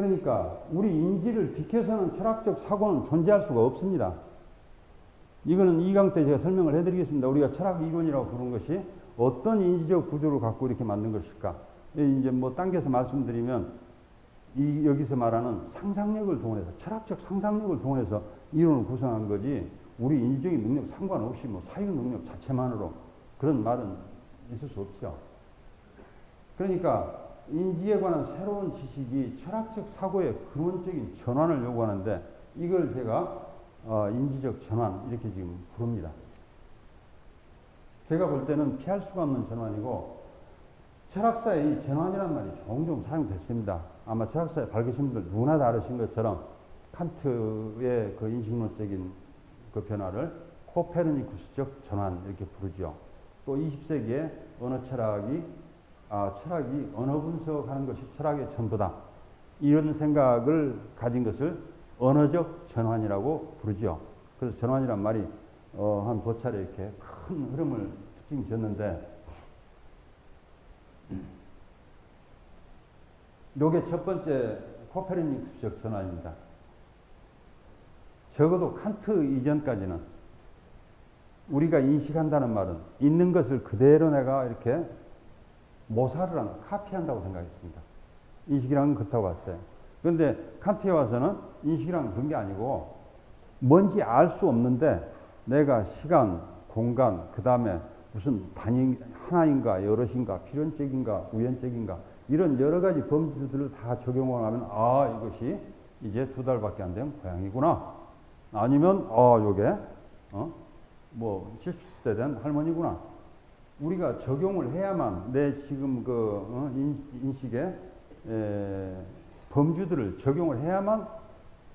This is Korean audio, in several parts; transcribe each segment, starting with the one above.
그러니까 우리 인지를 비켜서는 철학적 사고는 존재할 수가 없습니다. 이거는 이강 때 제가 설명을 해드리겠습니다. 우리가 철학 이론이라고 부른 것이 어떤 인지적 구조를 갖고 이렇게 만든 것일까? 이제 뭐 당겨서 말씀드리면 이 여기서 말하는 상상력을 동원해서 철학적 상상력을 동원해서 이론을 구성한 거지 우리 인지적인 능력 상관없이 뭐 사유 능력 자체만으로 그런 말은 있을 수 없죠. 그러니까 인지에 관한 새로운 지식이 철학적 사고의 근원적인 전환을 요구하는데 이걸 제가 어, 인지적 전환 이렇게 지금 부릅니다. 제가 볼 때는 피할 수가 없는 전환이고 철학사의 이 전환이라는 말이 종종 사용됐습니다. 아마 철학사에 밝으신 분들 누구나 다 아시는 것처럼 칸트의 그 인식론적인 그 변화를 코페르니쿠스적 전환 이렇게 부르죠. 또 20세기에 언어 철학이 아, 철학이 언어 분석하는 것이 철학의 전부다. 이런 생각을 가진 것을 언어적 전환이라고 부르죠. 그래서 전환이란 말이 어, 한 도차례 이렇게 큰 흐름을 특징 지었는데 요게 첫 번째 코페르니쿠스적 전환입니다. 적어도 칸트 이전까지는 우리가 인식한다는 말은 있는 것을 그대로 내가 이렇게 모사를 하는, 카피한다고 생각했습니다. 인식이라는 건 그렇다고 봤어요. 그런데 칸트에 와서는 인식이란 그런 게 아니고 뭔지 알 수 없는데 내가 시간, 공간, 그 다음에 무슨 단위 하나인가 여럿인가 필연적인가 우연적인가 이런 여러 가지 범주들을 다 적용을 하면 아 이것이 이제 두 달밖에 안된 고양이구나 아니면 어 요게 어 뭐 70대 된 할머니구나 우리가 적용을 해야만 내 지금 그 어, 인식에 에, 범주들을 적용을 해야만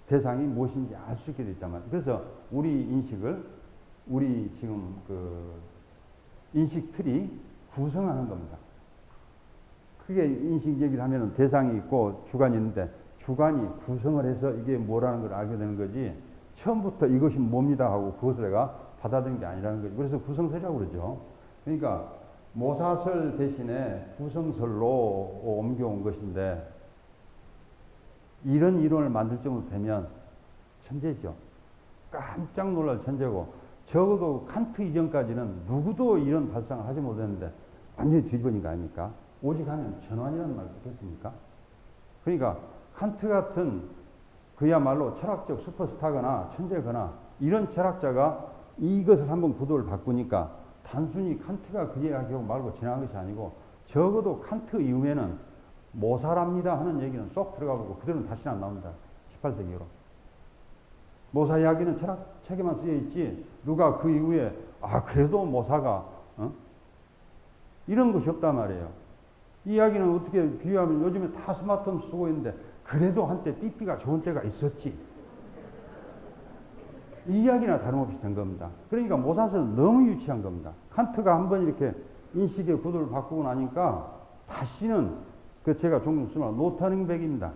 대상이 무엇인지 알 수 있게 돼 있단 말이에요. 그래서 우리 인식을 우리 지금 그 인식 틀이 구성하는 겁니다. 크게 인식 얘기를 하면 대상이 있고 주관이 있는데 주관이 구성을 해서 이게 뭐라는 걸 알게 되는 거지 처음부터 이것이 뭡니다 하고 그것을 내가 받아들인 게 아니라는 거죠. 그래서 구성설이라고 그러죠. 그러니까 모사설 대신에 구성설로 옮겨온 것인데 이런 이론을 만들 정도 되면 천재죠. 깜짝 놀랄 천재고 적어도 칸트 이전까지는 누구도 이런 발상을 하지 못했는데 완전히 뒤집어진 거 아닙니까? 오직 하면 전환이라는 말을 듣겠습니까? 그러니까 칸트 같은 그야말로 철학적 슈퍼스타거나 천재거나 이런 철학자가 이것을 한번 구도를 바꾸니까 단순히 칸트가 그 얘기하고 말고 지나간 것이 아니고 적어도 칸트 이후에는 모사랍니다 하는 얘기는 쏙 들어가고 그대로는 다시 안 나옵니다. 18세기 이후로. 모사 이야기는 철학 책에만 쓰여 있지 누가 그 이후에 아 그래도 모사가 어? 이런 것이 없단 말이에요. 이 이야기는 어떻게 비유하면 요즘에 다 스마트폰 쓰고 있는데 그래도 한때 삐삐가 좋은 때가 있었지. 이 이야기나 다름없이 된 겁니다. 그러니까 모사설은 너무 유치한 겁니다. 칸트가 한 번 이렇게 인식의 구도를 바꾸고 나니까 다시는 그 제가 종종 쓰는 노터닝백입니다.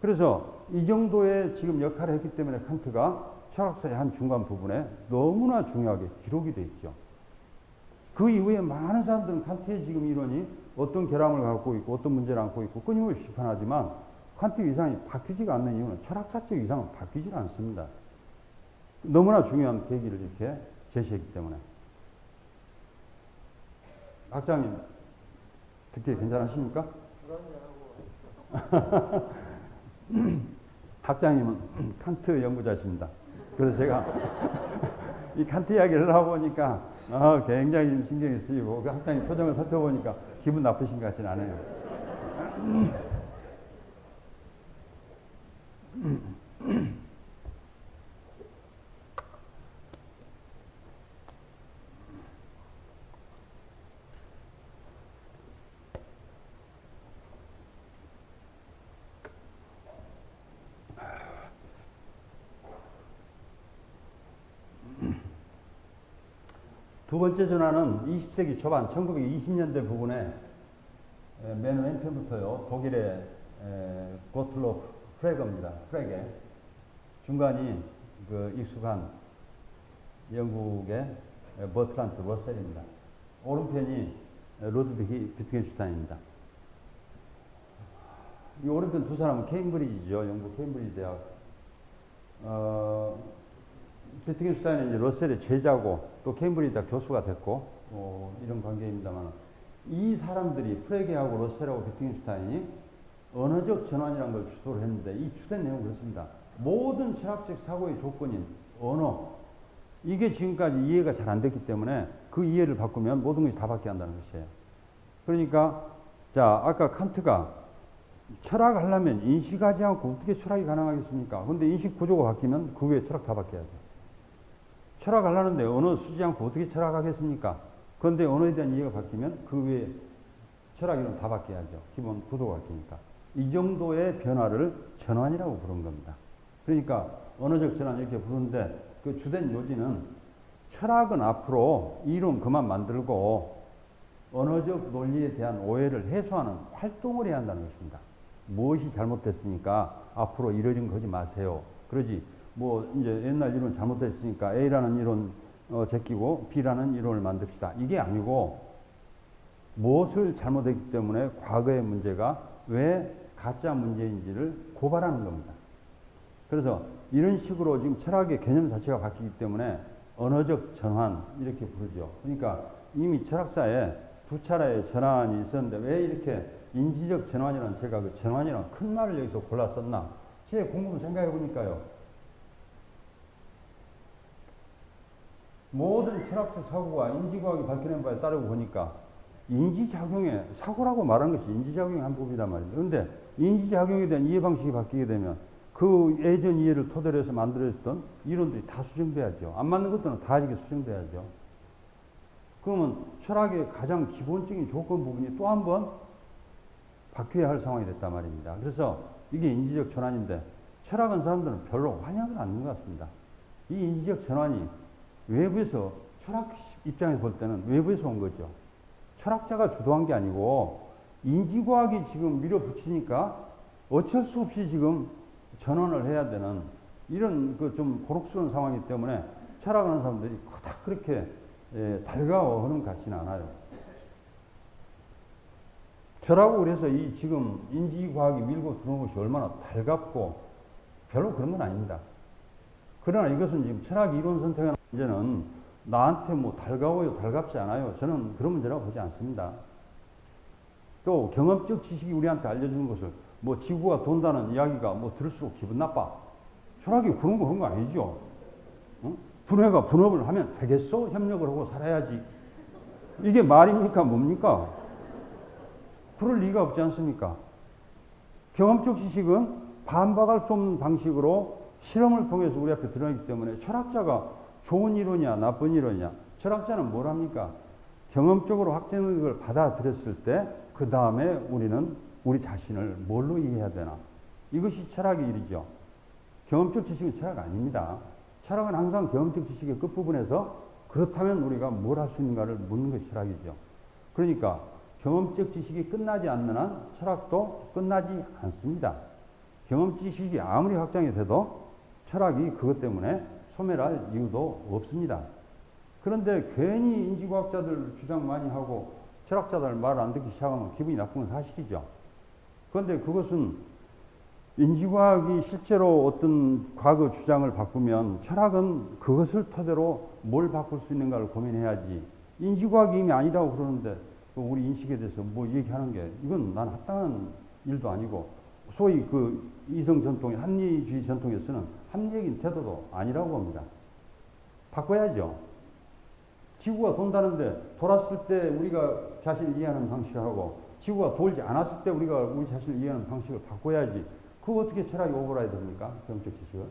그래서 이 정도의 지금 역할을 했기 때문에 칸트가 철학사의 한 중간 부분에 너무나 중요하게 기록이 되어 있죠. 그 이후에 많은 사람들은 칸트의 지금 이론이 어떤 결함을 갖고 있고 어떤 문제를 안고 있고 끊임없이 비판하지만 칸트 위상이 바뀌지가 않는 이유는 철학사적 위상은 바뀌지 않습니다. 너무나 중요한 계기를 이렇게 제시했기 때문에. 학장님, 듣기 괜찮으십니까? 학장님은 칸트 연구자십니다. 그래서 제가 이 칸트 이야기를 하고 보니까 어, 굉장히 신경이 쓰이고 그 학장님 표정을 살펴보니까 기분 나쁘신 것 같지는 않아요. 두 번째 전환은 20세기 초반 1920년대 부분에 맨 왼편부터요 독일의 고틀로 프 레거입니다. 프레게 중간이 그 익숙한 영국의 버트란트 러셀입니다. 오른편이 로드비히 비트겐슈타인입니다. 이 오른편 두 사람은 케임브리지죠. 영국 케임브리지 대학. 어, 비트겐슈타인은 이제 러셀의 제자고 또 케임브리지 대학 교수가 됐고 어, 이런 관계입니다만 이 사람들이 프레게하고 러셀하고 비트겐슈타인이 언어적 전환이라는 걸 주도를 했는데 이 주된 내용은 그렇습니다. 모든 철학적 사고의 조건인 언어 이게 지금까지 이해가 잘 안 됐기 때문에 그 이해를 바꾸면 모든 것이 다 바뀌어야 한다는 것이에요. 그러니까 자 아까 칸트가 철학하려면 인식하지 않고 어떻게 철학이 가능하겠습니까? 근데 인식 구조가 바뀌면 그 위에 철학 다 바뀌어야죠. 철학하려는데 언어 쓰지 않고 어떻게 철학하겠습니까? 그런데 언어에 대한 이해가 바뀌면 그 위에 철학이론 다 바뀌어야죠. 기본 구도가 바뀌니까. 이 정도의 변화를 전환이라고 부른 겁니다. 그러니까 언어적 전환 이렇게 부르는데 그 주된 요지는 철학은 앞으로 이론 그만 만들고 언어적 논리에 대한 오해를 해소하는 활동을 해야 한다는 것입니다. 무엇이 잘못됐으니까 앞으로 이러진 거지 마세요. 그러지 뭐 이제 옛날 이론 잘못됐으니까 A라는 이론 어, 제끼고 B라는 이론을 만듭시다. 이게 아니고 무엇을 잘못했기 때문에 과거의 문제가 왜 가짜 문제인지를 고발하는 겁니다. 그래서 이런 식으로 지금 철학의 개념 자체가 바뀌기 때문에 언어적 전환 이렇게 부르죠. 그러니까 이미 철학사에 두 차례의 전환이 있었는데 왜 이렇게 인지적 전환이라는 제가 그 전환이라는 큰 말을 여기서 골라 썼나? 제 공부를 생각해 보니까요. 모든 철학적 사고가 인지과학이 밝혀낸 바에 따르고 보니까 인지작용의 사고라고 말하는 것이 인지작용의 한 부분이란 말입니다. 그런데 인지 작용에 대한 이해 방식이 바뀌게 되면 그 예전 이해를 토대로 해서 만들어졌던 이론들이 다 수정돼야죠. 안 맞는 것들은 다 이게 수정돼야죠. 그러면 철학의 가장 기본적인 조건 부분이 또 한 번 바뀌어야 할 상황이 됐단 말입니다. 그래서 이게 인지적 전환인데 철학은 사람들은 별로 환영을 안 하는 것 같습니다. 이 인지적 전환이 외부에서 철학 입장에서 볼 때는 외부에서 온 거죠. 철학자가 주도한 게 아니고 인지과학이 지금 밀어붙이니까 어쩔 수 없이 지금 전환을 해야 되는 이런 그 좀 고록스러운 상황이기 때문에 철학하는 사람들이 그닥 그렇게 예, 달가워하는 것 같지는 않아요. 저라고 그래서 이 지금 인지과학이 밀고 들어온 것이 얼마나 달갑고 별로 그런 건 아닙니다. 그러나 이것은 지금 철학 이론 선택하는 문제는 나한테 뭐 달가워요, 달갑지 않아요. 저는 그런 문제라고 보지 않습니다. 또 경험적 지식이 우리한테 알려주는 것을 뭐 지구가 돈다는 이야기가 뭐 들을수록 기분 나빠. 철학이 그런 거 그런 거 아니죠. 어? 분해가 분업을 하면 되겠어? 협력을 하고 살아야지. 이게 말입니까? 뭡니까? 그럴 리가 없지 않습니까? 경험적 지식은 반박할 수 없는 방식으로 실험을 통해서 우리 앞에 드러나기 때문에 철학자가 좋은 이론이야, 나쁜 이론이야. 철학자는 뭘 합니까? 경험적으로 확정된 걸 받아들였을 때, 그 다음에 우리는 우리 자신을 뭘로 이해해야 되나? 이것이 철학의 일이죠. 경험적 지식은 철학 아닙니다. 철학은 항상 경험적 지식의 끝부분에서 그렇다면 우리가 뭘 할 수 있는가를 묻는 것이 철학이죠. 그러니까 경험적 지식이 끝나지 않는 한 철학도 끝나지 않습니다. 경험 지식이 아무리 확장이 돼도 철학이 그것 때문에 소멸할 이유도 없습니다. 그런데 괜히 인지과학자들 주장 많이 하고 철학자들 말안 듣기 시작하면 기분이 나쁜 건 사실이죠. 그런데 그것은 인지과학이 실제로 어떤 과거 주장을 바꾸면 철학은 그것을 토대로 뭘 바꿀 수 있는가를 고민해야지. 인지과학이 이미 아니라고 그러는데 우리 인식에 대해서 뭐 얘기하는 게 이건 난 합당한 일도 아니고 소위 그 이성 전통의 합리주의 전통에서는 합리적인 태도도 아니라고 봅니다. 바꿔야죠. 지구가 돈다는데 돌았을 때 우리가 자신을 이해하는 방식하고 지구가 돌지 않았을 때 우리가 우리 자신을 이해하는 방식을 바꿔야지. 그거 어떻게 철학이 오버라이드 됩니까? 경적 지식을.